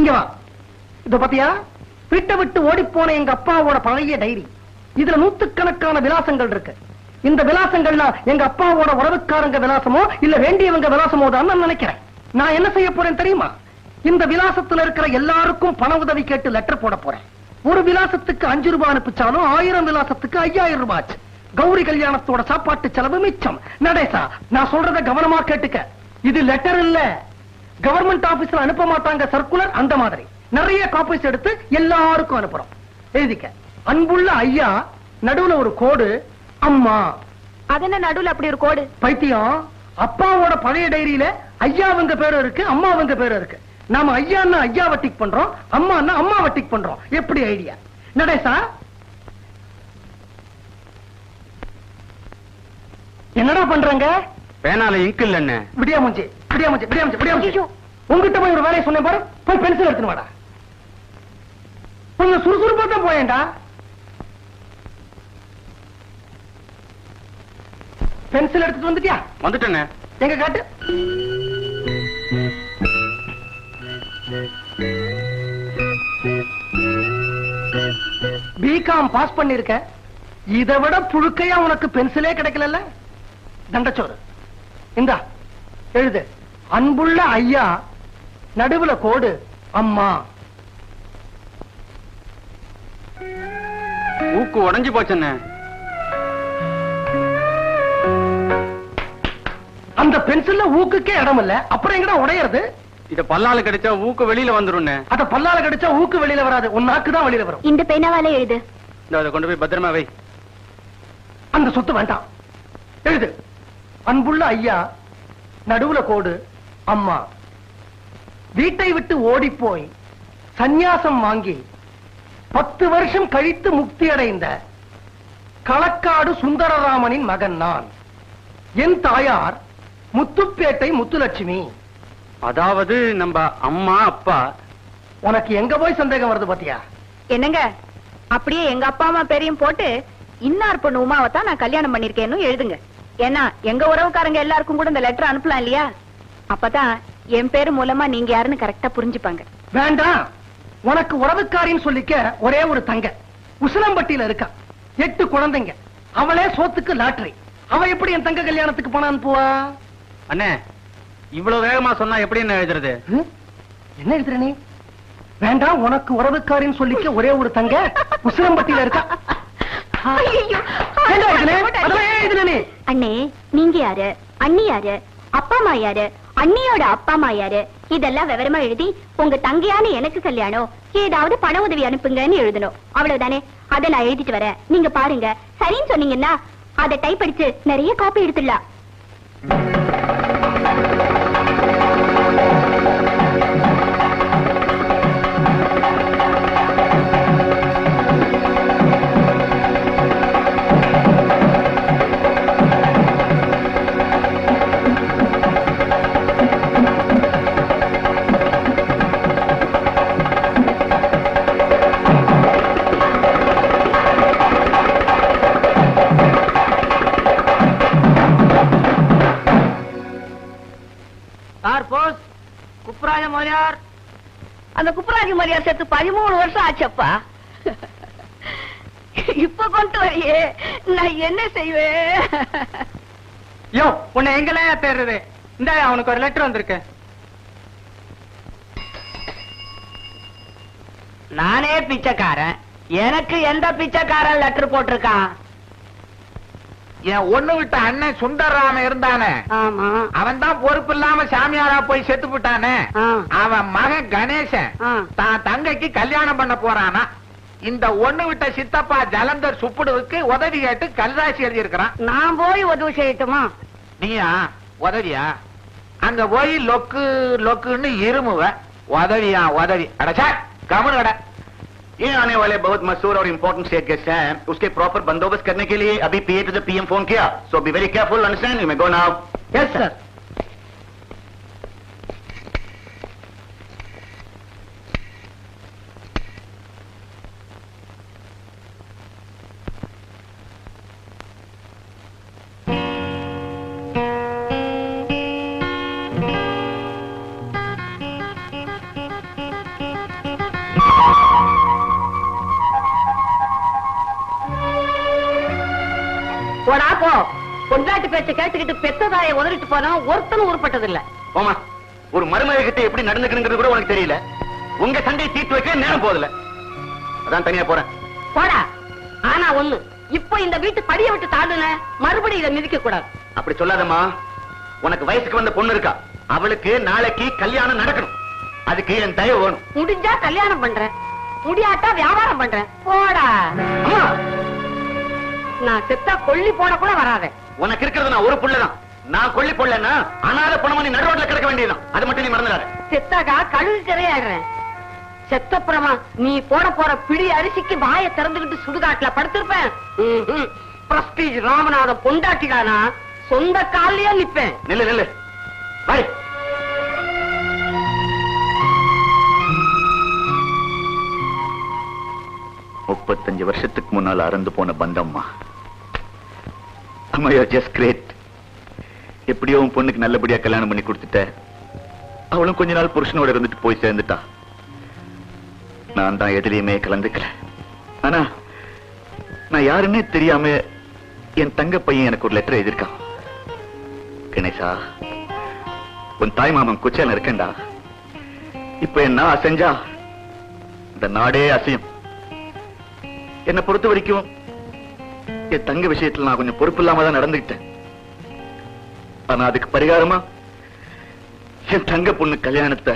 இங்க வா. இத பாத்தியா? வீட்டை விட்டு ஓடி போன எங்க அப்பாவோட பழைய டைரி. இதுல நூத்துக்கணக்கான விலாசங்கள் இருக்கு. இந்த விலாசங்கள்லாம் எங்க அப்பாவோட உறவுக்காரங்க விலாசமோ இல்ல வேண்டியவங்க விலாசமோ தான் நான் நினைக்கிறேன். நான் என்ன செய்ய போறேன் தெரியுமா? இந்த விலாசத்துல இருக்கிற எல்லாருக்கும் பண உதவி கேட்டு லெட்டர் போட போறேன். ஒரு விலாசத்துக்கு அஞ்சு ரூபாய் அனுப்பிச்சாலும் ஆயிரம் விலாசத்துக்கு ஐயாயிரம் ரூபாய் ஆச்சு. கௌரி கல்யாணத்தோட சாப்பாட்டு செலவு மிச்சம். நடேசா நான் சொல்றத கவனமா கேட்டுக்க. இது லெட்டர் இல்ல. கவர்மெண்ட் ஆபீஸ்ல அனுப்ப மாட்டாங்க சர்க்குலர் அந்த மாதிரி. நிறைய காப்பீஸ் எடுத்து எல்லாருக்கும் அனுப்புறோம். எழுதிக்க. அன்புள்ள ஐயா நடுவுல ஒரு கோடு அம்மா. அதென்ன நடுவுல அப்படி ஒரு கோடு? பைத்தியம். அப்பாவோட பழைய டைரியில ஐயாவங்க பேரும் இருக்கு அம்மாவங்க பேரும் இருக்கு. நாம ஐயான்னா ஐயாவை டிக் பண்றோம் அம்மான்னா அம்மாவை டிக் பண்றோம். எப்படி ஐடியா நடேசா? என்னடா பண்றாங்க? பேனால இங்க் இல்லன்னு. விடியா மூஞ்சி. உங்ககிட்ட போய் ஒரு வேலையை சொன்னேன் பாரு போய் பென்சில் எடுத்துன்னு வாடா. கொஞ்சம் சுறுசுறுப்பா தான் போயேன்டா. பென்சில் எடுத்துட்டு வந்துட்டியா? வந்துட்டேனே. எங்க காட்டு? பிகாம் பாஸ் பண்ணிருக்க. இதை விட புழுக்கையா உனக்கு பென்சிலே கிடைக்கல தண்டச்சோறு. இந்தா எழுது. அன்புள்ள ஐயா நடுவுல கோடு அம்மா. ஊக்கு உடைஞ்சு போச்சண்ணே. அந்த பென்சில்ல ஊக்குக்கே இடம் இல்ல அப்புறம் எங்கடா உடையறது? இத பல்லால கிடைச்சா ஊக்கு வெளியில வந்துரும்ண்ணே. அத பல்லால கடிச்சா ஊக்கு வெளியில வராது உன் நாக்கு தான் வெளியில வரும். இந்த பேனாவால எழுது. இந்த அதை கொண்டு போய் பத்திரமா வை. அந்த சொத்து வேண்டாம். எழுது. அன்புள்ள ஐயா நடுவுல கோடு அம்மா வீட்டை விட்டு ஓடி போய் சந்நியாசம் வாங்கி பத்து வருஷம் கழித்து முக்தி அடைந்த களக்காடு சுந்தரராமனின் மகன் நான். என் தாயார் முத்துப்பேட்டை முத்துலட்சுமி. அதாவது நம்ம அம்மா அப்பா. உனக்கு எங்க போய் சந்தேகம் வருது பாத்தியா? என்னங்க? அப்படியே எங்க அப்பா அம்மா பேரையும் போட்டு இன்னார் பொண்ணு உமாவை தான் நான் கல்யாணம் பண்ணிருக்கேன்னு எழுதுங்க. ஏன்னா எங்க உறவுக்காரங்க எல்லாருக்கும் கூட இந்த லெட்டர் அனுப்பலாம் இல்லையா? அப்பதான் என் பேரு மூலமா நீங்க யாருன்னு கரெக்டா புரிஞ்சுப்பாங்க. வேண்டாம். உனக்கு உறவுக்காரின்னு சொல்லிக்க ஒரே ஒரு தங்க. உசிலம்பட்டியில இருக்கா. எட்டு குழந்தைங்க. அவளே சோத்துக்கு லாட்டரி. அவ எப்படி என் தங்க கல்யாணத்துக்கு பணம் அனுப்புவா? அண்ணே இவ்வளவு வேகமா சொன்னா எப்படி என்ன எழுதுறது? என்ன எழுதுற நீ? வேண்டாம் உனக்கு உறவுக்காரின்னு சொல்லிக்க ஒரே ஒரு தங்க. உசிலம்பட்டியில இருக்கா? அண்ணே நீங்க யாரு? அண்ணி யாரு? அப்பா அம்மா யாரு? அண்ணியோட அப்பா அம்மா யாரு? இதெல்லாம் விவரமா எழுதி உங்க தங்கையான எனக்கு கல்யாணம் ஏதாவது பண உதவி அனுப்புங்கன்னு எழுதணும். அவ்வளவுதானே? அதை நான் எழுதிட்டு வரேன். நீங்க பாருங்க. சரின்னு சொன்னீங்கன்னா அதை டைப் அடிச்சு நிறைய காப்பி எடுத்துடலாம். சார் போஸ் குப்ராஜ மொழியார் அந்த குப்ராஜ மொழியார் செத்து பதிமூணு வருஷம் ஆச்சப்பா. இப்ப கொண்டு வரையே நான் என்ன செய்வேன்? யோ உன்னை எங்களே தேடுறது? இந்த அவனுக்கு ஒரு லெட்டர் வந்திருக்கு. நானே பிச்சைக்காரன். எனக்கு எந்த பிச்சைக்காரன் லெட்டர் போட்டிருக்கான்? என் ஒண்ணு விட்ட அண்ணன் சுந்தரராமன் இருந்தானே. அவன் தான் பொறுப்பு இல்லாம சாமியாரா போய் செத்து விட்டானே ஆ. அவன் மகன் கணேசன். தான் தங்கைக்கு கல்யாணம் பண்ண போறானா. இந்த ஒண்ணு விட்ட சித்தப்பா ஜலந்தர் சுப்புடுவுக்கு உதவி கேட்டு கல்ராசி எழுதி இருக்கிறான் நான் போய் உதவி செய்யட்டுமா? நீயா? உதவியா? அங்க போய் லொக்கு லொக்குன்னு இருமுவ. உதவியா உதவி. அடச்சா கமனு கட. ये आने वाले बहुत मशहूर और इम्पोर्टेंट स्टेट गेस्ट हैं। उसके प्रॉपर बंदोबस्त करने के लिए अभी PA to the PM phone किया। So be very careful understand you may go now yes sir போடா போ. பொண்டாட்டி பேச்ச கேட்டுக்கிட்டு பெத்ததாய உதறிட்டு போனா ஒருத்தனும் உருப்பட்டது இல்ல போமா ஒரு மருமக கிட்ட எப்படி நடந்துக்கணுங்கிறது கூட உனக்கு தெரியல. உங்க சண்டையை தீர்த்து வைக்க நேரம் போதில்ல அதான் தனியா போறேன். போடா. ஆனா ஒண்ணு இப்ப இந்த வீட்டு படிய விட்டு தாண்டுன மறுபடியும் இதை மிதிக்க கூடாது. அப்படி சொல்லாதம்மா. உனக்கு வயசுக்கு வந்த பொண்ணு இருக்கா. அவளுக்கு நாளைக்கு கல்யாணம் நடக்கணும். அதுக்கு என் தயவு வேணும். முடிஞ்சா கல்யாணம் பண்றேன். முடியாட்டா வியாபாரம் பண்றேன். போடா. நான் செத்தா கொல்லி போட கூட வராத. உனக்கு இருக்கிறது நான் ஒரு புள்ளதான். நான் கொல்லி போடலன்னா அனாத பணமா நீ நடுரோட்ல கிடக்க வேண்டியதுதான். அது மட்டும் நீ மறந்துடாத. செத்தாக்கா கழுகு கரையாடுறேன் செத்தப்புறமா நீ போட போற பிடி அரிசிக்கு வாயை திறந்துகிட்டு சுடுகாட்டுல படுத்திருப்பேன். பிரஸ்டீஜ் ராமநாதன் பொண்டாட்டிடானா சொந்த கால்லயே நிப்பேன். நில்லு நில்லு. பாய் முப்பத்தஞ்சு வருஷத்துக்கு முன்னால் அறந்து போன பந்தம்மா. அம்மா ஜஸ்ட் கிரேட் எப்படியோ உன் பொண்ணுக்கு நல்லபடியா கல்யாணம் பண்ணி கொடுத்துட்ட. அவளும் கொஞ்ச நாள் புருஷனோட இருந்துட்டு போய் சேர்ந்துட்டா. நான் தான் எதுலயுமே கலந்துக்கல. ஆனா நான் யாருன்னே தெரியாம என் தங்க பையன் எனக்கு ஒரு லெட்டர் எழுதியிருக்கான். கணேசா உன் தாய் மாமன் குச்சேல இருக்கேன்டா. இப்ப என்ன அசைஞ்சா? இந்த நாடே அசையும். என்னை பொறுத்த வரைக்கும் என் தங்க விஷயத்துல நான் கொஞ்சம் பொறுப்பு இல்லாம தான் நடந்துகிட்டேன் ஆனா அதுக்கு பரிகாரமா என் தங்க பொண்ணு கல்யாணத்தை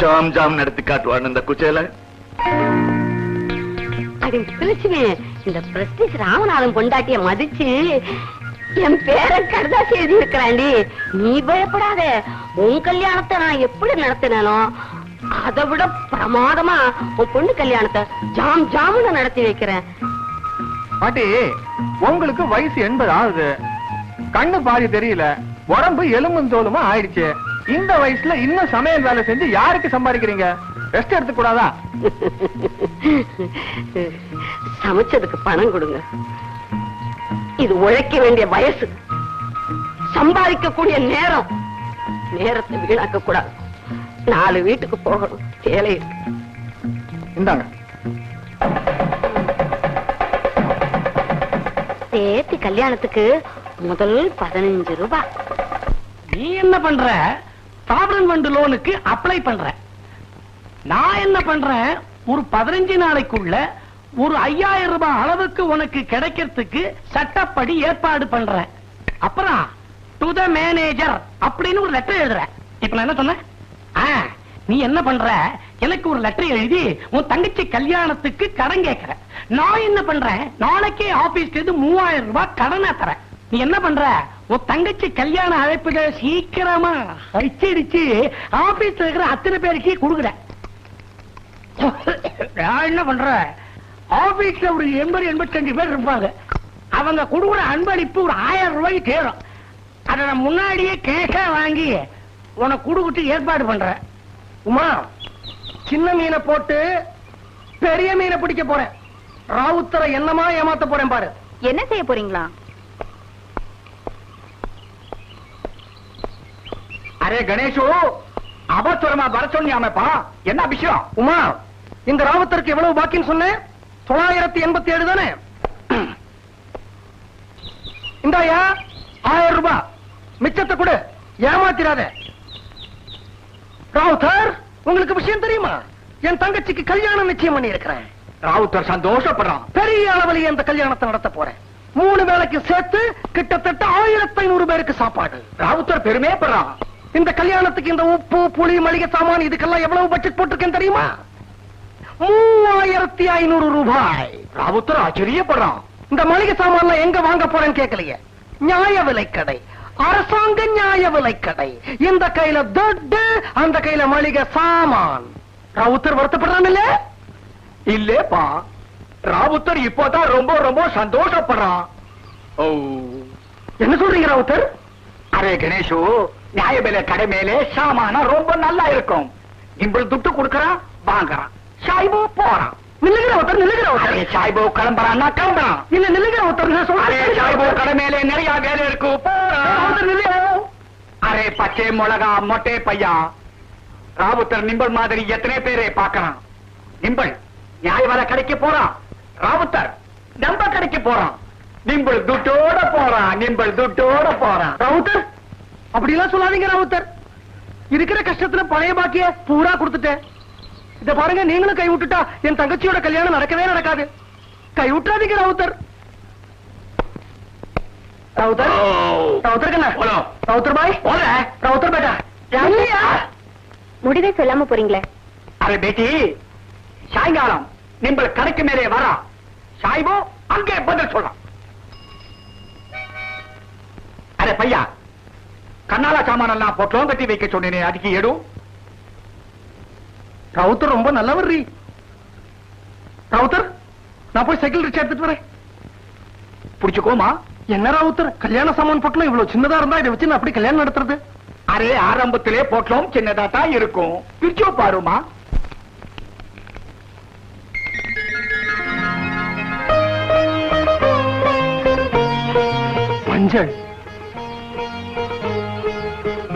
ஜாம் ஜாம் நடத்தி காட்டுவான் இந்த குச்சேல அது பிரிச்சுமே இந்த பிரஸ்டீஜ் ராமநாதன் கொண்டாட்டிய மதிச்சு என் பேர கடுதாசி எழுதி இருக்கிறாண்டி நீ பயப்படாத. உன் கல்யாணத்தை நான் எப்படி நடத்தினோ அதை விட பிரமாதமா உன் பொண்ணு கல்யாணத்தை ஜாம் ஜாமுன்னு நடத்தி வைக்கிறேன். பாட்டி உங்களுக்கு வயசு எண்பது ஆகுது. கண்ணு பாதி தெரியல உடம்பு எலும்பும் தோலுமா ஆயிடுச்சு. இந்த வயசுல இன்னும் சமையல் வேலை செஞ்சு யாருக்கு சம்பாதிக்கிறீங்க? ரெஸ்ட் எடுத்து கூடாதா? சமைச்சதுக்கு பணம் கொடுங்க. இது உழைக்க வேண்டிய வயசு. சம்பாதிக்கக்கூடிய நேரம். நேரத்தை வீணாக்க கூடாது. நாலு வீட்டுக்கு போகணும். வேலை இருக்கு. இந்தாங்க. சேர்த்து கல்யாணத்துக்கு முதல் பதினஞ்சு ரூபாய் நீ என்ன பண்ற? சாவரன் ஃபண்ட் லோனுக்கு அப்ளை பண்ற. நான் என்ன பண்றேன் ஒரு பதினஞ்சு நாளைக்குள்ள ஒரு ஐயாயிரம் ரூபாய் அளவுக்கு உனக்கு கிடைக்கிறதுக்கு சட்டப்படி ஏற்பாடு பண்றேன் அப்புறம் டு த மேனேஜர் அப்படின்னு ஒரு லெட்டர் எழுதுறேன் இப்ப நான் என்ன சொன்னேன்? நீ என்ன பண்ற? எனக்கு ஒரு லெட்டர் எழுதி உன் தங்கச்சி கல்யாணத்துக்கு கடன் கேட்கற. நான் என்ன பண்றேன் நாளைக்கே ஆபீஸ்ல இருந்து மூவாயிரம் ரூபாய் கடனா தரேன். நீ என்ன பண்ற? உன் தங்கச்சி கல்யாண அழைப்புகளை சீக்கிரமா அடிச்சடிச்சு ஆபீஸ்ல இருக்கிற அத்தனை பேருக்கு கொடுக்குற நான் என்ன பண்ற? ஆபீஸ்ல ஒரு எண்பது எண்பத்தஞ்சு பேர் இருப்பாங்க. அவங்க கொடுக்குற அன்பளிப்பு ஒரு ஆயிரம் ரூபாய்க்கு தேரும். அதை நான் முன்னாடியே கேஷா வாங்கி உனக்கு கொடுக்கிட்டு ஏற்பாடு பண்றேன். உமா சின்ன மீனை போட்டு பெரிய மீனை பிடிக்க போறேன். ராவுத்தரை என்னமா ஏமாத்த போறேன் பாரு. என்ன செய்ய போறீங்களா? அரே கணேஷு அபஸ்வரமா வர சொன்னியாமப்பா என்ன விஷயம்? உமா இந்த ராவுத்தருக்கு எவ்வளவு பாக்கின்னு சொன்னேன்? தொள்ளாயிரத்தி எண்பத்தி ஏழு தானே? இந்தாயா ஆயிரம் ரூபாய். மிச்சத்தை கொடு ஏமாத்திராத. ராவுத்தர் உங்களுக்கு விஷயம் தெரியுமா? என் தங்கச்சிக்கு கல்யாணம் நிச்சயம் பண்ணி இருக்கிறேன் ராவுத்தர் சந்தோஷப்படுறான். பெரிய அளவில் இந்த கல்யாணத்தை நடத்த போறேன். மூணு வேளைக்கு சேர்த்து கிட்டத்தட்ட ஆயிரத்தி ஐநூறு பேருக்கு சாப்பாடு. ராவுத்தர் பெருமைப்படுறான் இந்த கல்யாணத்துக்கு இந்த உப்பு புளி மளிகை சாமான் இதுக்கெல்லாம் எவ்வளவு பட்ஜெட் போட்டிருக்கேன் தெரியுமா? மூவாயிரத்தி ஐநூறு ரூபாய். ராவுத்தர் ஆச்சரியப்படுறான். இந்த மளிகை சாமான்லாம் எங்க வாங்க போறேன்னு கேட்கலையே. நியாய விலைக்கடை. அரசாங்க நியாய விலைக்கடை. இந்த கையில துட்டு அந்த கையில மளிகை சாமான். ராவுத்தர் வருத்தப்படுறான் இல்ல இல்லேப்பா. ராவுத்தர் இப்போதான் ரொம்ப ரொம்ப சந்தோஷப்படுறான். ஓ. என்ன சொல்றீங்க ராவுத்தர்? அரே கணேஷு நியாய விலை கடை மேலே சாமான ரொம்ப நல்லா இருக்கும். இம்பள் துட்டு கொடுக்கறான் வாங்குறான். சாய்பு போறான். நில்லுகிற ஒருத்தர் நில்லுகிற அரே ஒருத்தர் சாய்பு கிளம்புறான்னா கிளம்புறான். இல்ல நில்லுகிற ஒருத்தர் அரே சாய்பு சொல்றேன் கடை மேலே நிறைய வேலை இருக்கு. அரே பச்சை மிளகா மொட்டை பையா? ராவுத்தர் நிம்பல் மாதிரி எத்தனை பேரை பார்க்கறான் நிம்பல் நியாய கடைக்கு போறான் ராவுத்தர் கடைக்கு போறான் நிம்பள் துட்டோட போறான் நிம்பள் துட்டோட போறான் ராவுத்தர் சொல்லாதீங்க ராவுத்தர். இருக்கிற கஷ்டத்துல பழைய பாக்கிய பூரா கொடுத்துட்டேன். இத பாருங்க நீங்களும் கை விட்டுட்டா என் தங்கச்சியோட கல்யாணம் நடக்கவே நடக்காது. கை விட்டுறாதீங்க ராவுத்தர். ராவுத்தர் ராவுத்தர் கண்ணா? போலாம். ராவுத்தர் பாய்? போல. ராவுத்தர் பேட்டா? இல்லையா? முடிவே சொல்லாம போறீங்களே. அரே பேட்டி சாயங்காலம் நிம்பள் கடைக்கு மேலே வரா சாய்போ அங்கே பதில் சொல்லலாம். அரே பையா கண்ணாலா சாமான் எல்லாம் பொட்டலம் கட்டி வைக்க சொன்னேனே அதுக்கு எடு. ராவுத்தர் ரொம்ப நல்லவர் ரீ. ராவுத்தர் நான் போய் சைக்கிள் ரிக்ஷா எடுத்துட்டு வரேன். புடிச்சுக்கோமா. என்ன ராவுத்தர் கல்யாண சாமான் பொட்டலம் இவ்வளவு சின்னதா இருந்தா இதை வச்சு நான் அப்படி கல்யாணம் நடத்துறது? அரே ஆரம்பத்திலே பொட்டலம் சின்னதா தான் இருக்கும். பிரிச்சோ பாருமா. மஞ்சள்.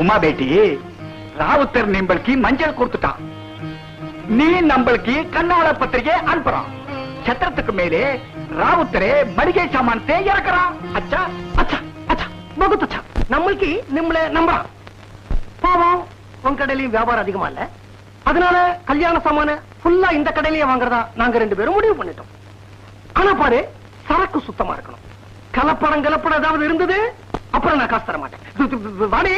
உமா பேட்டி ராவுத்தர் நிம்பளுக்கு மஞ்சள் கொடுத்துட்டான் நீ நம்மளுக்கு கண்ணால பத்திரிகை அனுப்புறான் சத்திரத்துக்கு மேலே ராவுத்தரே மளிகை சாமான் இறக்குறான் அச்சா அச்சா அச்சா பகுத் அச்சா நம்மளுக்கு நம்மள நம்புறான் பாவம். உன் கடையிலயும் வியாபாரம் அதிகமா இல்ல. அதனால கல்யாண சாமான ஃபுல்லா இந்த கடையிலேயே வாங்குறதா நாங்க ரெண்டு பேரும் முடிவு பண்ணிட்டோம். ஆனா பாரு சரக்கு சுத்தமா இருக்கணும். கலப்படம் கலப்படம் ஏதாவது இருந்தது அப்புறம் நான் காசு தர மாட்டேன் வாணி